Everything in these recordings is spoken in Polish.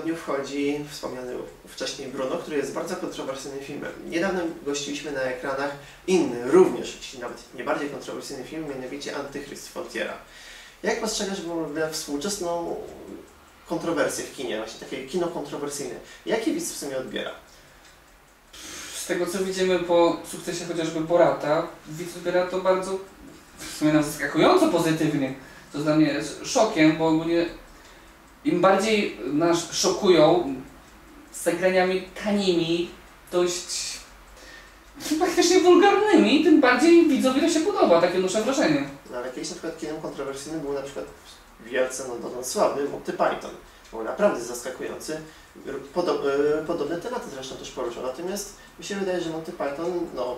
tygodniu wchodzi wspomniany wcześniej Bruno, który jest bardzo kontrowersyjnym filmem. Niedawno gościliśmy na ekranach inny, również, jeśli nawet nie bardziej kontrowersyjny film, mianowicie Antychryst Frontiera. Jak postrzegasz współczesną kontrowersję w kinie, właśnie takie kino kontrowersyjne? Jaki widz w sumie odbiera? Z tego co widzimy po sukcesie chociażby Borata, widz odbiera to bardzo w sumie nam zaskakująco pozytywnie. To dla mnie jest szokiem, bo ogólnie im bardziej nas szokują zagraniami tanimi, dość praktycznie wulgarnymi, tym bardziej widzowi to się podoba, takie noszę wrażenie. No, ale kiedyś na przykład kinem kontrowersyjnym był na przykład wielce no, dotąd sławny Monty Python. Był naprawdę zaskakujący. Podo e, podobne tematy zresztą też poruszał. Natomiast mi się wydaje, że Monty Python, no,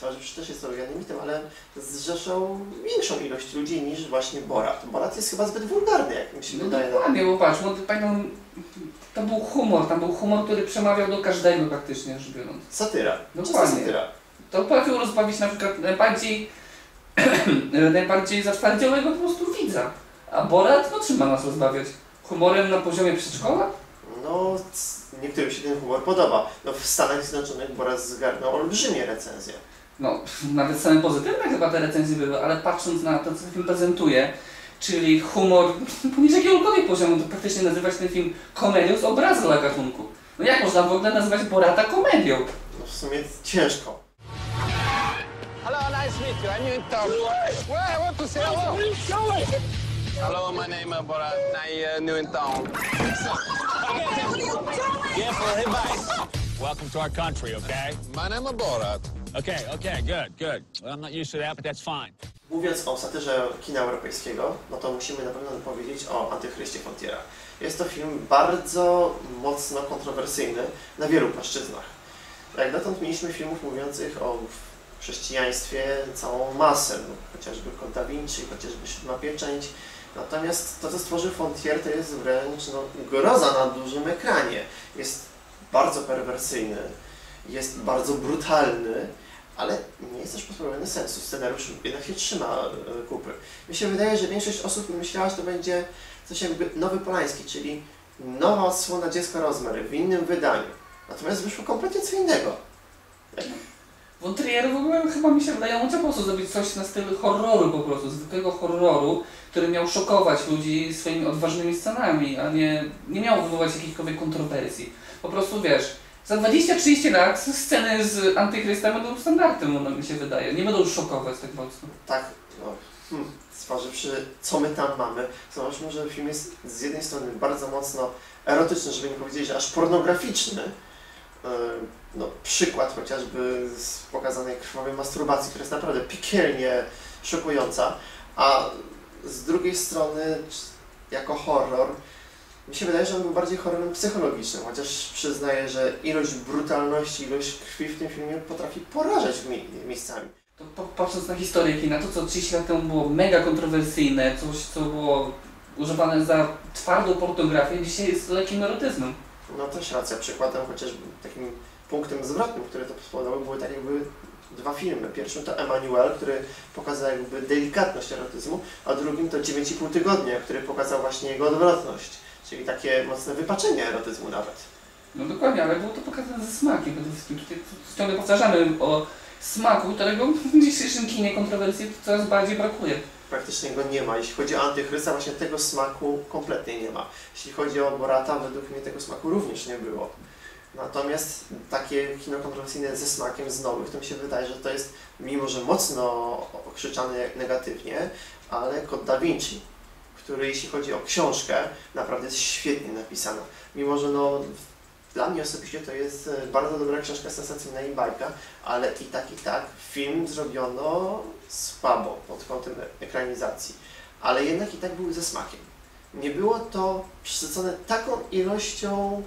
że też jest oryginalnym mitem, ale zrzeszał większą ilość ludzi niż właśnie Borat. Borat jest chyba zbyt wulgarny, jak mi się No wydaje. dokładnie, bo patrz, Monty Python, to był humor, tam był humor, który przemawiał do każdego praktycznie rzecz biorąc. Satyra. Dokładnie. satyra. To potrafił rozbawić na przykład najbardziej, najbardziej zatwardziałego po prostu widza. A Borat, no czym ma nas rozbawiać? Humorem na poziomie przedszkola? No, niektórym się ten humor podoba. No, w Stanach Zjednoczonych Borat zgarnął olbrzymie recenzje. No, nawet same pozytywne chyba te recenzje były, ale patrząc na to, co ten film prezentuje, czyli humor poniżej jakiegokolwiek poziomu, to praktycznie nazywać ten film komedią z obrazu dla gatunku. No jak można w ogóle nazywać Borata komedią? No, w sumie ciężko. Hello, nice to meet you. I'm new in town. Where? I want to say hello. Where are you going? Hello, my name is Borat. I'm uh, new in town. Careful, advice. Welcome to our country, okay? My name is Borat. Okay, okay, good, good. Well, I'm not used to that, but that's fine. Mówiąc o satyrze kina europejskiego, no to musimy na pewno powiedzieć o Antychryście Frontiera. Jest to film bardzo mocno kontrowersyjny na wielu płaszczyznach. Jak dotąd mieliśmy filmów mówiących o chrześcijaństwie całą masę, no, chociażby Kod Da Vinci, chociażby Siódma Pieczęć. Natomiast to, co stworzył Frontier, to jest wręcz no, groza na dużym ekranie. Jest bardzo perwersyjny, jest bardzo brutalny, ale nie jest też pozbawiony sensu. Scenariusz jednak się trzyma e, kupy. Mi się wydaje, że większość osób myślała, że to będzie coś jakby nowy Polański, czyli nowa odsłona Dziecka Rozmary w innym wydaniu. Natomiast wyszło kompletnie co innego. Von Trier w ogóle chyba mi się wydaje, on chciał po prostu zrobić coś na stylu horroru po prostu, zwykłego horroru, który miał szokować ludzi swoimi odważnymi scenami, a nie, nie miał wywołać jakichkolwiek kontrowersji. Po prostu wiesz, za 20-30 lat sceny z Antychrysta będą standardem, no, mi się wydaje. Nie będą szokować tak mocno. Tak, no, hmm, zważywszy co my tam mamy, zobaczmy, że film jest z jednej strony bardzo mocno erotyczny, żeby nie powiedzieć, aż pornograficzny. Yy, No, przykład chociażby z pokazanej krwawej masturbacji, która jest naprawdę piekielnie szokująca, a z drugiej strony jako horror mi się wydaje, że on był bardziej horrorem psychologicznym, chociaż przyznaję, że ilość brutalności, ilość krwi w tym filmie potrafi porażać mi miejscami. To po, patrząc na historię kina, to co 30 lat temu było mega kontrowersyjne, coś co było używane za twardą pornografię, dzisiaj jest lekkim erotyzmem. No też racja, przykładem chociażby takim punktem zwrotnym, który to spowodowało, były tak jakby dwa filmy. Pierwszym to Emanuel, który pokazał jakby delikatność erotyzmu, a drugim to 9,5 tygodnia, który pokazał właśnie jego odwrotność, czyli takie mocne wypaczenie erotyzmu nawet. No dokładnie, ale było to pokazane ze smakiem przede wszystkim. Tutaj ciągle powtarzamy o smaku, którego w dzisiejszym kinie kontrowersji coraz bardziej brakuje. Praktycznie go nie ma. Jeśli chodzi o Antychrysta, właśnie tego smaku kompletnie nie ma. Jeśli chodzi o Borata, według mnie tego smaku również nie było. Natomiast takie kino kontrowersyjne ze smakiem z nowych, to mi się wydaje, że to jest, mimo że mocno okrzyczane negatywnie, ale Kod Da Vinci, który jeśli chodzi o książkę, naprawdę jest świetnie napisana. Mimo, że no, dla mnie osobiście to jest e, bardzo dobra książka sensacyjna i bajka, ale i tak, i tak film zrobiono słabo pod kątem ekranizacji, ale jednak i tak były ze smakiem. Nie było to przesycone taką ilością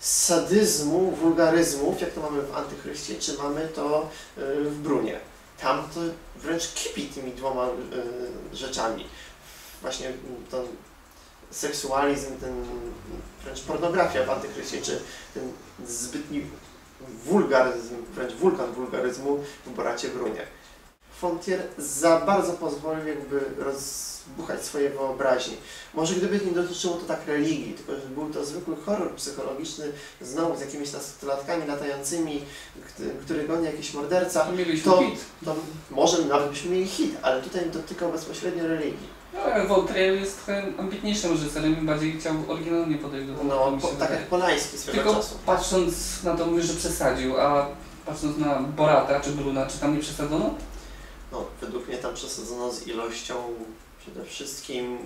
sadyzmu, wulgaryzmów, jak to mamy w Antychryście, czy mamy to y, w Brunie. Tam to wręcz kipi tymi dwoma y, rzeczami. Właśnie ten seksualizm, ten wręcz pornografia w Antychryście, czy ten zbytni wulgaryzm, wręcz wulkan wulgaryzmu w Boracie Brunie. Frontier za bardzo pozwolił jakby rozbuchać swoje wyobraźnie. Może gdyby nie dotyczyło to tak religii, tylko że był to zwykły horror psychologiczny, znowu z jakimiś nastolatkami latającymi, który- goni jakiś morderca, To to może nawet byśmy mieli hit, ale tutaj dotykał bezpośrednio religii. No, jest trochę ambitniejszym reżyserem i bardziej chciał oryginalnie podejść do tematu, No, mi się po, tak wydaje. jak Polański swego Tylko czasu. patrząc na to mówisz, że przesadził, a patrząc na Borata czy Bruna, czy tam nie przesadzono? No, według mnie tam przesadzono z ilością przede wszystkim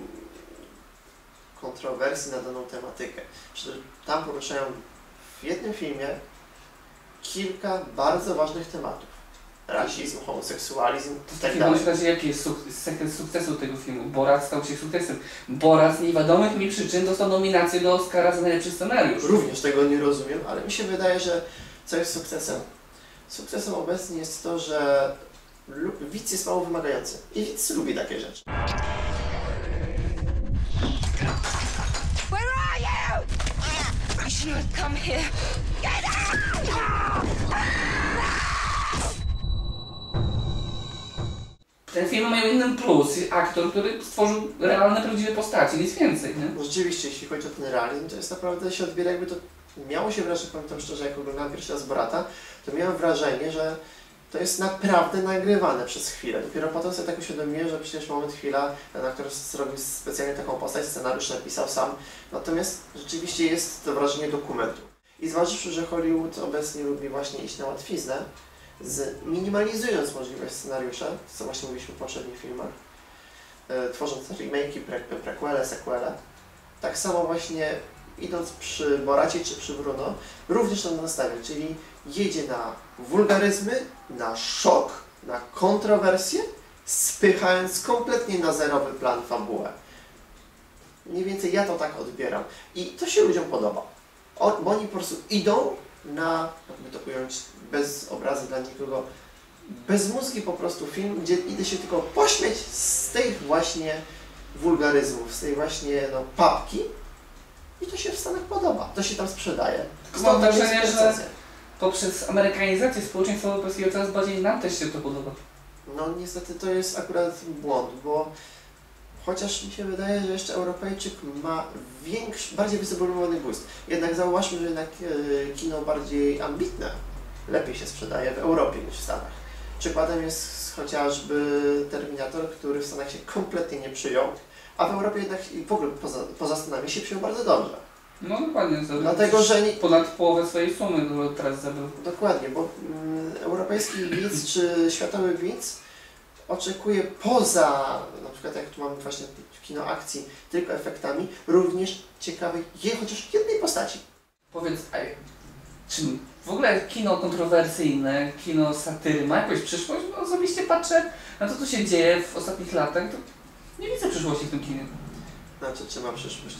kontrowersji na daną tematykę. Tam poruszają w jednym filmie kilka bardzo ważnych tematów. Rasizm, homoseksualizm W tak takim dalej. razie jaki jest suk- sekret sukcesu tego filmu? Borat stał się sukcesem. Borat z niewiadomych mi przyczyn dostał nominację do Oscara za najlepszy scenariusz. Również tego nie rozumiem, ale mi się wydaje, że co jest sukcesem? Sukcesem obecnie jest to, że widz jest mało wymagający i widz lubi takie rzeczy. Where are you? I should not come here. Get out! Ten film ma jeden plus. Aktor, który stworzył realne, prawdziwe postacie, nic więcej, nie? No Rzeczywiście, jeśli chodzi o ten realizm, to jest naprawdę się odbiera jakby to miało się wrażenie, pamiętam szczerze, jak oglądałem pierwszy raz Brata, to miałem wrażenie, że to jest naprawdę nagrywane przez chwilę. Dopiero potem sobie tak uświadomiłem, że przecież moment, chwila, ten aktor zrobił specjalnie taką postać, scenariusz napisał sam. Natomiast rzeczywiście jest to wrażenie dokumentu. I zważywszy, że Hollywood obecnie lubi właśnie iść na łatwiznę, zminimalizując możliwość scenariusza, co właśnie mówiliśmy w poprzednich filmach, e, tworząc remake'i, pre, prequele, sequele, tak samo właśnie idąc przy Boracie czy przy Bruno, również tam nastawia, czyli jedzie na wulgaryzmy, na szok, na kontrowersje, spychając kompletnie na zerowy plan fabułę. Mniej więcej ja to tak odbieram. I to się ludziom podoba. O, bo oni po prostu idą na, jakby to ująć bez obrazy dla nikogo, bez mózgi po prostu film, gdzie idę się tylko pośmieć z tych właśnie wulgaryzmów, z tej właśnie no, papki i to się w Stanach podoba, to się tam sprzedaje. Mam Stąd wrażenie, że-. Poprzez amerykanizację społeczeństwa europejskiego coraz bardziej nam też się to podoba. No niestety to jest akurat błąd, bo chociaż mi się wydaje, że jeszcze Europejczyk ma większy, bardziej wysublimowany gust. Jednak zauważmy, że jednak e, kino bardziej ambitne lepiej się sprzedaje w Europie niż w Stanach. Przykładem jest chociażby Terminator, który w Stanach się kompletnie nie przyjął, a w Europie jednak i w ogóle poza, poza Stanami się przyjął bardzo dobrze. No dokładnie. Dlatego, że nie, Ponad połowę swojej sumy teraz zabrał. Dokładnie, bo mm, europejski widz czy światowy widz oczekuje poza, na przykład jak tu mamy właśnie kino akcji, tylko efektami, również ciekawej chociaż jednej postaci. Powiedz, a czy w ogóle kino kontrowersyjne, kino satyry ma jakąś przyszłość? Bo osobiście patrzę na to, co się dzieje w ostatnich latach, to nie widzę przyszłości w tym kinie. Znaczy, czy ma przyszłość?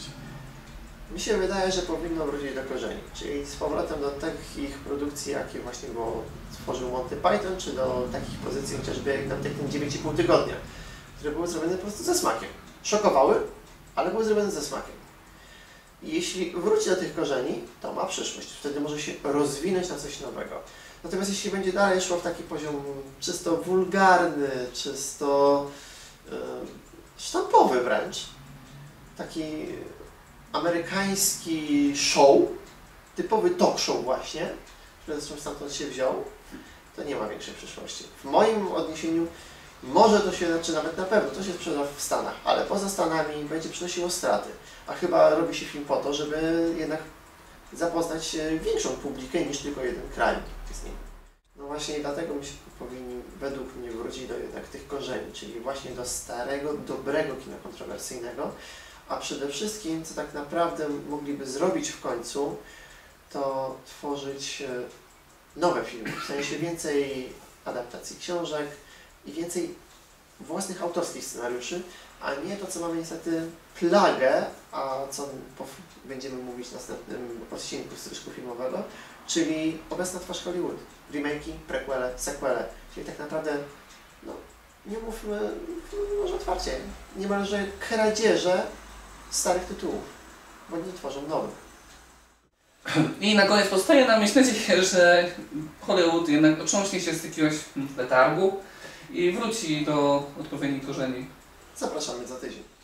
Mi się wydaje, że powinno wrócić do korzeni, czyli z powrotem do takich produkcji, jakie właśnie było, stworzył Monty Python, czy do takich pozycji chociażby jak tam ten 9,5 tygodnia, które były zrobione po prostu ze smakiem. Szokowały, ale były zrobione ze smakiem. I jeśli wróci do tych korzeni, to ma przyszłość. Wtedy może się rozwinąć na coś nowego. Natomiast jeśli będzie dalej szło w taki poziom czysto wulgarny, czysto e, sztampowy wręcz, taki amerykański show, typowy talk show właśnie, który zresztą stamtąd się wziął, to nie ma większej przyszłości. W moim odniesieniu może to się, znaczy nawet na pewno, to się sprzeda w Stanach, ale poza Stanami będzie przynosiło straty. A chyba robi się film po to, żeby jednak zapoznać większą publikę niż tylko jeden kraj z nim. No właśnie dlatego my się powinni według mnie wrócić do jednak tych korzeni, czyli właśnie do starego, dobrego kina kontrowersyjnego, a przede wszystkim, co tak naprawdę mogliby zrobić w końcu, to tworzyć e, nowe filmy, w sensie więcej adaptacji książek i więcej własnych autorskich scenariuszy, a nie to, co mamy niestety plagę, a co będziemy mówić w następnym odcinku stryżku filmowego, czyli obecna twarz Hollywood. Remake'i, prequele, sequele, czyli tak naprawdę, no, nie mówmy, może otwarcie, niemalże kradzieże starych tytułów, bo nie tworzą nowych. I na koniec pozostaje nam myśleć, że Hollywood jednak otrząśnie się z jakiegoś letargu i wróci do odpowiednich korzeni. Zapraszamy za tydzień.